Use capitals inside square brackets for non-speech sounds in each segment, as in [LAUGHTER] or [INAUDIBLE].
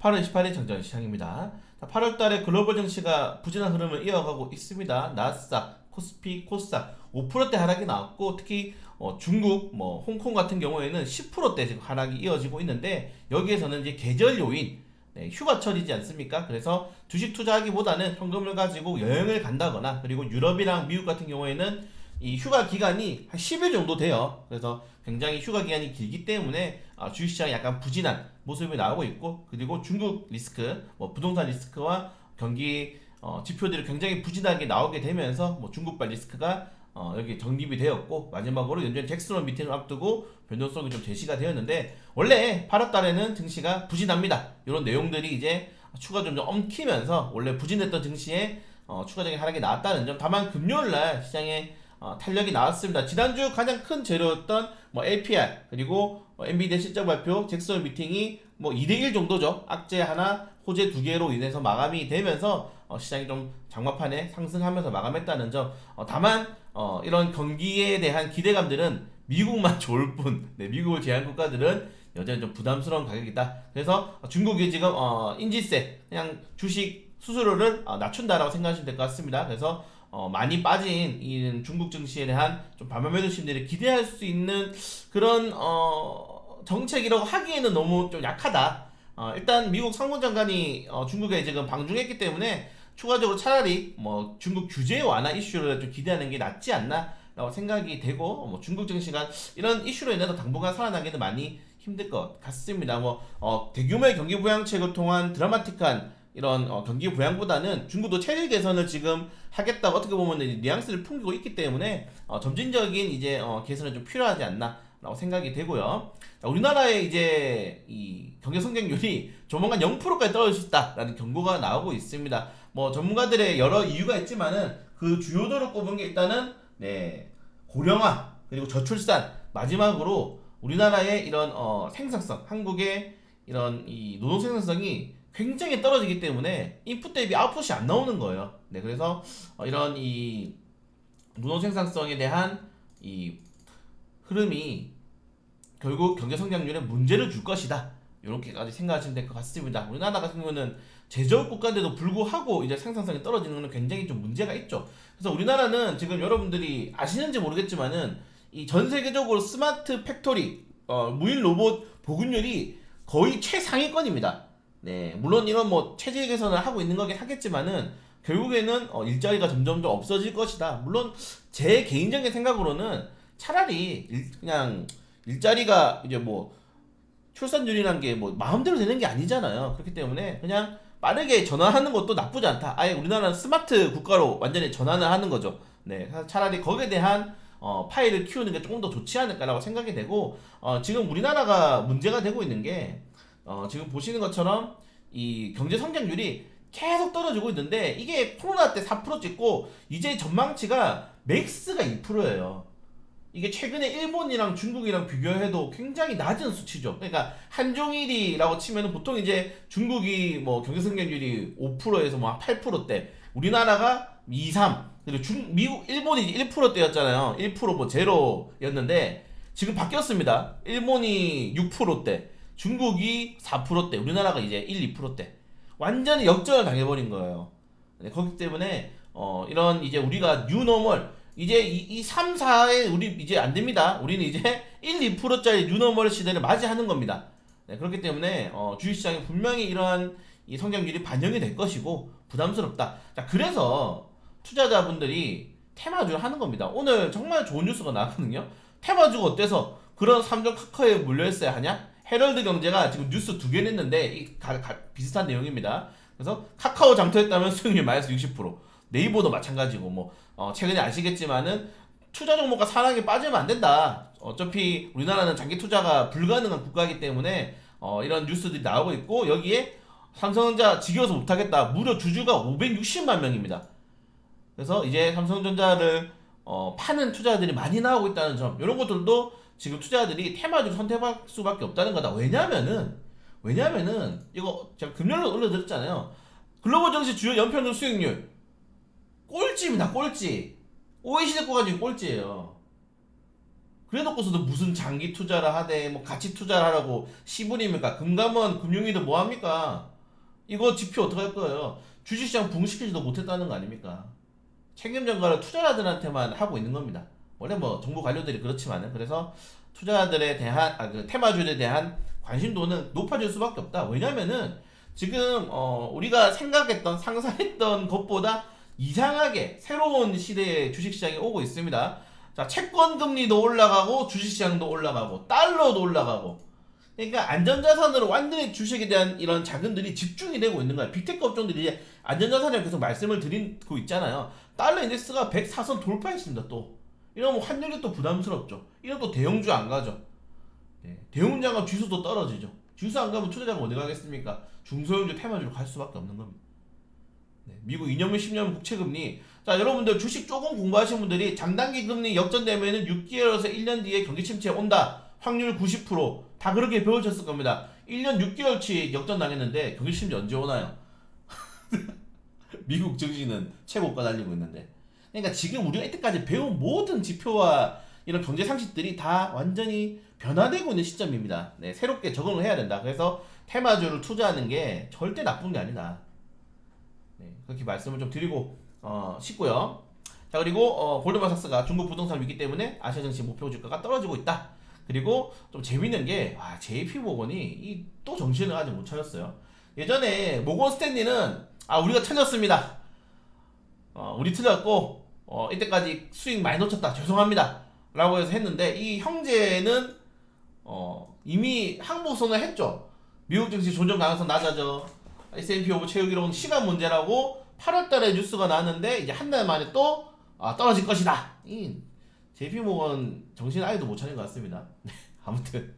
8월 28일 정전 시장입니다. 8월 달에 글로벌 증시가 부진한 흐름을 이어가고 있습니다. 나스닥, 코스피, 코스닥 5%대 하락이 나왔고 특히 어, 중국, 뭐 홍콩 같은 경우에는 10%대 지금 하락이 이어지고 있는데 여기에서는 이제 계절 요인 네, 휴가철이지 않습니까? 그래서 주식 투자하기보다는 현금을 가지고 여행을 간다거나 그리고 유럽이랑 미국 같은 경우에는 이 휴가 기간이 한 10일 정도 돼요. 그래서 굉장히 휴가 기간이 길기 때문에 아, 주식시장이 약간 부진한 모습이 나오고 있고 그리고 중국 리스크, 뭐 부동산 리스크와 경기 어, 지표들이 굉장히 부진하게 나오게 되면서 뭐 중국발 리스크가 어, 여기 정립이 되었고 마지막으로 연준 잭스론 미팅을 앞두고 변동성이 좀 제시가 되었는데 원래 8월 달에는 증시가 부진합니다. 이런 내용들이 이제 추가 좀, 좀 엉키면서 원래 부진했던 증시에 어, 추가적인 하락이 나왔다는 점. 다만 금요일 날 시장에 어, 탄력이 나왔습니다. 지난주 가장 큰 재료였던 뭐 LPR 그리고 어, 엔비디아 실적 발표, 잭슨 미팅이 뭐 2대1 정도죠. 악재 하나, 호재 두 개로 인해서 마감이 되면서 어, 시장이 좀 장마판에 상승하면서 마감했다는 점. 어, 다만 어, 이런 경기에 대한 기대감들은 미국만 [LAUGHS] 좋을 뿐, 네, 미국을 제한 국가들은 여전히 좀 부담스러운 가격이다. 그래서 중국이 지금 어, 인지세 그냥 주식 수수료를 어, 낮춘다라고 생각하시면 될 것 같습니다. 그래서 어, 많이 빠진 이 중국 증시에 대한 좀 반면 매도심들이 기대할 수 있는 그런 어, 정책이라고 하기에는 너무 좀 약하다. 어, 일단 미국 상무장관이 어, 중국에 지금 방중했기 때문에 추가적으로 차라리 뭐 중국 규제 완화 이슈를 좀 기대하는 게 낫지 않나 라고 생각이 되고 뭐 중국 증시가 이런 이슈로 인해서 당분간 살아나기는 많이 힘들 것 같습니다. 뭐 어, 대규모의 경기 부양책을 통한 드라마틱한 이런 어, 경기 부양보다는 중국도 체질 개선을 지금 하겠다고 어떻게 보면 뉘앙스를 풍기고 있기 때문에 어, 점진적인 이제 어, 개선은 좀 필요하지 않나라고 생각이 되고요. 자, 우리나라의 이제 이 경제 성장률이 조만간 0%까지 떨어질 수 있다라는 경고가 나오고 있습니다. 뭐 전문가들의 여러 이유가 있지만은 그 주요도로 꼽은 게 일단은 네 고령화 그리고 저출산 마지막으로 우리나라의 이런 어, 생산성 한국의 이런 이 노동 생산성이 굉장히 떨어지기 때문에 인풋 대비 아웃풋이 안 나오는 거예요. 네, 그래서 어, 이런 이 노동 생산성에 대한 이 흐름이 결국 경제 성장률에 문제를 줄 것이다. 이렇게까지 생각하시면 될 것 같습니다. 우리나라 같은 경우는 제조업 국가인데도 불구하고 이제 생산성이 떨어지는 것은 굉장히 좀 문제가 있죠. 그래서 우리나라는 지금 여러분들이 아시는지 모르겠지만은 이 전 세계적으로 스마트 팩토리 어, 무인 로봇 보급률이 거의 최상위권입니다. 네, 물론 이런 뭐 체질 개선을 하고 있는 거긴 하겠지만은 결국에는 어, 일자리가 점점 더 없어질 것이다. 물론 제 개인적인 생각으로는 차라리 일, 그냥 일자리가 이제 뭐 출산율이란 게 뭐 마음대로 되는 게 아니잖아요. 그렇기 때문에 그냥 빠르게 전환하는 것도 나쁘지 않다. 아예 우리나라는 스마트 국가로 완전히 전환을 하는 거죠. 네, 차라리 거기에 대한 어, 파일을 키우는 게 조금 더 좋지 않을까라고 생각이 되고 어, 지금 우리나라가 문제가 되고 있는 게 어, 지금 보시는 것처럼 이 경제 성장률이 계속 떨어지고 있는데 이게 코로나 때 4% 찍고 이제 전망치가 맥스가 2%예요. 이게 최근에 일본이랑 중국이랑 비교해도 굉장히 낮은 수치죠. 그러니까 한종일이라고 치면은 보통 이제 중국이 뭐 경제 성장률이 5%에서 뭐 8%대, 우리나라가 2, 3, 그리고 중 미국 일본이 1%대였잖아요. 1%뭐 제로였는데 지금 바뀌었습니다. 일본이 6%대, 중국이 4%대, 우리나라가 이제 1, 2%대. 완전히 역전을 당해버린 거예요. 네, 그렇기 때문에 어, 이런 이제 우리가 뉴노멀 이제 이, 이 3, 4에 우리 이제 안 됩니다. 우리는 이제 1, 2%짜리 뉴노멀 시대를 맞이하는 겁니다. 네, 그렇기 때문에 어, 주식시장에 분명히 이러한 이 성장률이 반영이 될 것이고 부담스럽다. 자, 그래서 투자자분들이 테마주를 하는 겁니다. 오늘 정말 좋은 뉴스가 나왔거든요. 테마주가 어때서 그런 삼종 카카오에 물려 있어야 하냐? 헤럴드 경제가 지금 뉴스 두 개 냈는데 이 가, 가, 비슷한 내용입니다. 그래서 카카오 장터했다면 수익률 마이너스 60%. 네이버도 마찬가지고 뭐 어, 최근에 아시겠지만은 투자 종목과 사랑에 빠지면 안 된다. 어차피 우리나라는 장기 투자가 불가능한 국가이기 때문에 어, 이런 뉴스들이 나오고 있고 여기에 삼성전자 지겨워서 못하겠다. 무려 주주가 560만 명입니다. 그래서 이제 삼성전자를 어, 파는 투자들이 많이 나오고 있다는 점 이런 것들도 지금 투자자들이 테마주를 선택할 수밖에 없다는 거다. 왜냐면은 왜냐면은 이거 제가 금요일에 올려드렸잖아요. 글로벌 증시 주요 연평균 수익률 꼴찌입니다. 꼴찌. OECD 국가 중에 꼴찌예요. 그래놓고서도 무슨 장기 투자를 하되 뭐 가치 투자를 하라고 시분입니까? 금감원 금융위도 뭐 합니까? 이거 지표 어떻게 할 거예요? 주식시장 붕시키지도 못했다는 거 아닙니까? 책임 전가를 투자자들한테만 하고 있는 겁니다. 원래 뭐 정부 관료들이 그렇지만은 그래서 투자자들에 대한 아, 그 테마주에 대한 관심도는 높아질 수밖에 없다. 왜냐면은 지금 어 우리가 생각했던 상상했던 것보다 이상하게 새로운 시대의 주식시장이 오고 있습니다. 자, 채권 금리도 올라가고 주식시장도 올라가고 달러도 올라가고 그러니까 안전자산으로 완전히 주식에 대한 이런 자금들이 집중이 되고 있는 거야. 빅테크 업종들이 이제 안전자산을 계속 말씀을 드리고 있잖아요. 달러 인덱스가 104선 돌파했습니다. 또 이러면 환율이 또 부담스럽죠. 이런 또 대형주 안 가죠. 네. 대웅장갑 지수도 떨어지죠. 지수 안 가면 투자자가 어디 가겠습니까? 중소형주 테마주로 갈 수밖에 없는 겁니다. 네, 미국 2년물 10년 국채금리. 자, 여러분들 주식 조금 공부하신 분들이 장단기 금리 역전되면은 6개월에서 1년 뒤에 경기 침체 온다. 확률 90%다 그렇게 배우셨을 겁니다. 1년 6개월치 역전 당했는데 경기 침체 언제 오나요? [LAUGHS] 미국 증시는 최고가 달리고 있는데. 그러니까 지금 우리가 이때까지 배운 모든 지표와 이런 경제 상식들이 다 완전히 변화되고 있는 시점입니다. 네, 새롭게 적응을 해야 된다. 그래서 테마주를 투자하는 게 절대 나쁜 게 아니다. 네, 그렇게 말씀을 좀 드리고 어, 싶고요. 자 그리고 어, 골드만삭스가 중국 부동산 위기 때문에 아시아 증시 목표 주가가 떨어지고 있다. 그리고 좀 재밌는 게 와, JP 모건이 이또 정신을 아직 못 차렸어요. 예전에 모건 스탠리는 아 우리가 틀렸습니다. 어, 우리 틀렸고 어, 이때까지 수익 많이 놓쳤다. 죄송합니다. 라고 해서 했는데 이 형제는 어, 이미 항복선을 했죠. 미국 증시 조정 가능성 낮아져. S&P 오브 채우기로는 시간 문제라고 8월달에 뉴스가 나왔는데 이제 한 달 만에 또 아, 떨어질 것이다. 이 JP 모건 정신 아예도 못 차린 것 같습니다. 네, [LAUGHS] 아무튼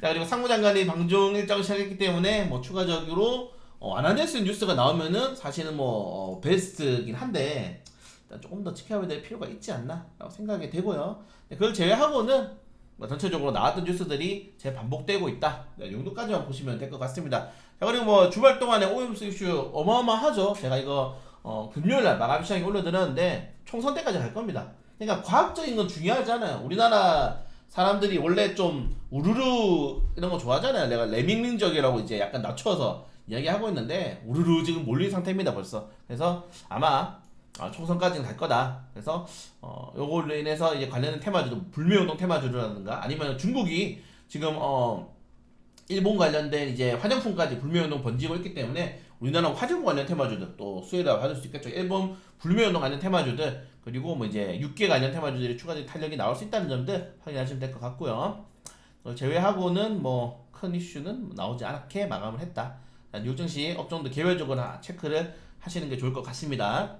자 그리고 상무장관이 방중 일정을 시작했기 때문에 뭐 추가적으로 어, 있는 뉴스가 나오면은 사실은 뭐 어, 베스트긴 한데 일단 조금 더 지켜봐야 될 필요가 있지 않나라고 생각이 되고요. 네, 그걸 제외하고는 뭐 전체적으로 나왔던 뉴스들이 재반복되고 있다. 네, 이 정도까지만 보시면 될 것 같습니다. 자 그리고 뭐 주말 동안에 오염수 이슈 어마어마하죠. 제가 이거 어, 금요일 날 마감 시장에 올려드렸는데 총선 때까지 갈 겁니다. 그러니까 과학적인 건 중요하잖아요. 우리나라 사람들이 원래 좀 우르르 이런 거 좋아하잖아요. 내가 레밍민족이라고 이제 약간 낮춰서 이야기하고 있는데 우르르 지금 몰린 상태입니다 벌써. 그래서 아마 어, 총선까지는 갈 거다. 그래서 어, 요걸로 인해서 이제 관련된 테마주도 불매운동 테마주라든가 아니면 중국이 지금 어 일본 관련된 이제 화장품까지 불매운동 번지고 있기 때문에 우리나라 화장품 관련 테마주들 또 수혜를 받을 수 있겠죠. 일본 불매운동 관련 테마주들 그리고 뭐 이제 육계 관련 테마주들이 추가적인 탄력이 나올 수 있다는 점들 확인하시면 될 것 같고요. 어, 제외하고는 뭐 큰 이슈는 나오지 않게 마감을 했다. 뉴증시 업종들 개별적으로 하- 체크를 하시는 게 좋을 것 같습니다.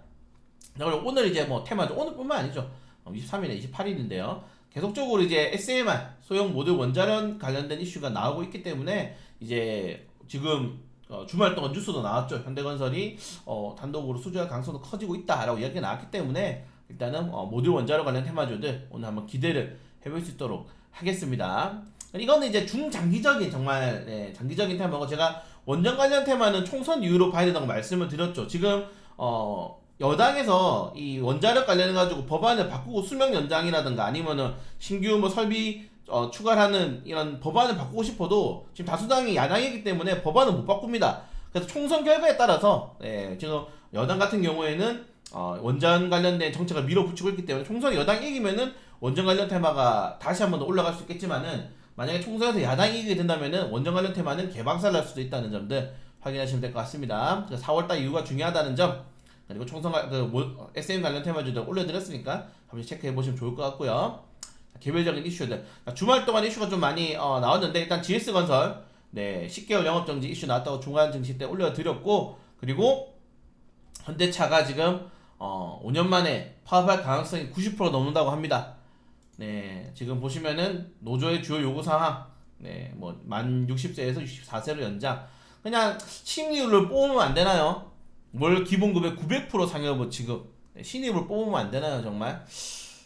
오늘 이제 뭐 테마죠. 오늘뿐만 아니죠. 23일에 28일인데요. 계속적으로 이제 SMR 소형 모듈 원자력 관련된 이슈가 나오고 있기 때문에 이제 지금 어, 주말 동안 뉴스도 나왔죠. 현대건설이 어, 단독으로 수주할 가능성도 커지고 있다라고 이야기가 나왔기 때문에 일단은 어, 모듈 원자력 관련 테마주들 오늘 한번 기대를 해볼 수 있도록 하겠습니다. 이거는 이제 중장기적인 정말 네, 장기적인 테마고 제가 원전 관련 테마는 총선 이후로 봐야 된다고 말씀을 드렸죠. 지금 어, 여당에서 이 원자력 관련해 가지고 법안을 바꾸고 수명 연장이라든가 아니면은 신규 뭐 설비 어, 추가하는 이런 법안을 바꾸고 싶어도 지금 다수당이 야당이기 때문에 법안을 못 바꿉니다. 그래서 총선 결과에 따라서 예, 지금 여당 같은 경우에는 어, 원전 관련된 정책을 밀어붙이고 있기 때문에 총선 여당 이기면은 원전 관련 테마가 다시 한번 더 올라갈 수 있겠지만은 만약에 총선에서 야당이 이기게 된다면은 원전 관련 테마는 개박살 날 수도 있다는 점들 확인하시면 될 것 같습니다. 4월달 이후가 중요하다는 점 그리고 총선 관- 그 뭐, SM 관련 테마주들 올려드렸으니까 한번 체크해 보시면 좋을 것 같고요. 개별적인 이슈들 자, 주말 동안 이슈가 좀 많이 어, 나왔는데 일단 GS 건설 네 10개월 영업 정지 이슈 나왔다고 중간 증시 때 올려드렸고 그리고 현대차가 지금 어, 5년 만에 파업할 가능성이 90% 넘는다고 합니다. 네 지금 보시면은 노조의 주요 요구 사항 네뭐 만 60세에서 64세로 연장 그냥 신입을 뽑으면 안 되나요? 월 기본급의 900% 상여부 지급 네, 신입을 뽑으면 안 되나요 정말?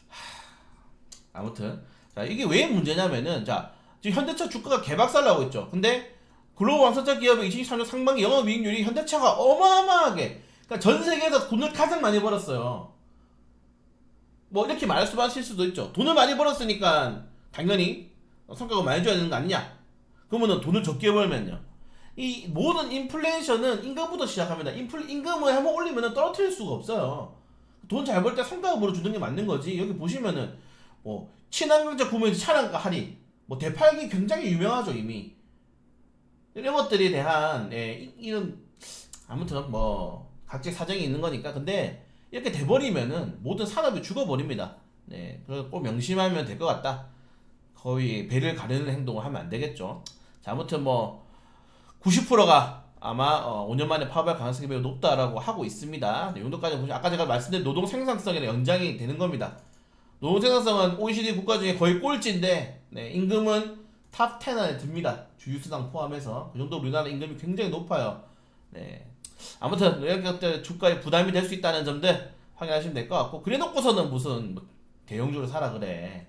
하, 아무튼 자 이게 왜 문제냐면은 자 지금 현대차 주가가 개박살 나고 있죠. 근데 글로벌 왕성차 기업의 23년 상반기 영업이익률이 현대차가 어마어마하게 그러니까 전 세계에서 돈을 가장 많이 벌었어요. 뭐 이렇게 말씀하실 수도 있죠. 돈을 많이 벌었으니까 당연히 성과가 많이 줘야 되는 거 아니냐? 그러면은 돈을 적게 벌면요. 이 모든 인플레이션은 임금부터 시작합니다. 인플 임금을 한번 올리면은 떨어뜨릴 수가 없어요. 돈 잘 벌 때 성과급으로 주는 게 맞는 거지. 여기 보시면은 뭐 친환경차 구매에서 차량가 할인, 뭐 대팔기 굉장히 유명하죠 이미. 이런 것들에 대한 예, 이- 이런 아무튼 뭐 각지 사정이 있는 거니까 근데 이렇게 돼버리면은 모든 산업이 죽어버립니다. 네, 그래서 꼭 명심하면 될 것 같다. 거의 배를 가르는 행동을 하면 안 되겠죠. 자, 아무튼 뭐 90%가 아마 어, 5년 만에 파업할 가능성이 매우 높다라고 하고 있습니다. 네, 이 정도까지 보시면 아까 제가 말씀드린 노동 생산성이랑 연장이 되는 겁니다. 노동 생산성은 OECD 국가 중에 거의 꼴찌인데 네, 임금은 탑 10 안에 듭니다. 주유수당 포함해서 그 정도 우리나라 임금이 굉장히 높아요. 네. 아무튼 것들 주가에 부담이 될 수 있다는 점들 확인하시면 될 것 같고 그래놓고서는 무슨 뭐 대형주를 사라 그래.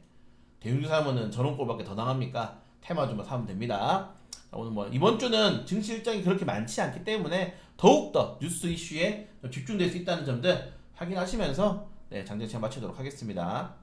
대형주 사면은 저런 꼴밖에 더 나갑니까? 테마주만 사면 됩니다. 자, 오늘 뭐 이번 주는 증시 일정이 그렇게 많지 않기 때문에 더욱더 뉴스 이슈에 좀 집중될 수 있다는 점들 확인하시면서 네, 장전 시간 마치도록 하겠습니다.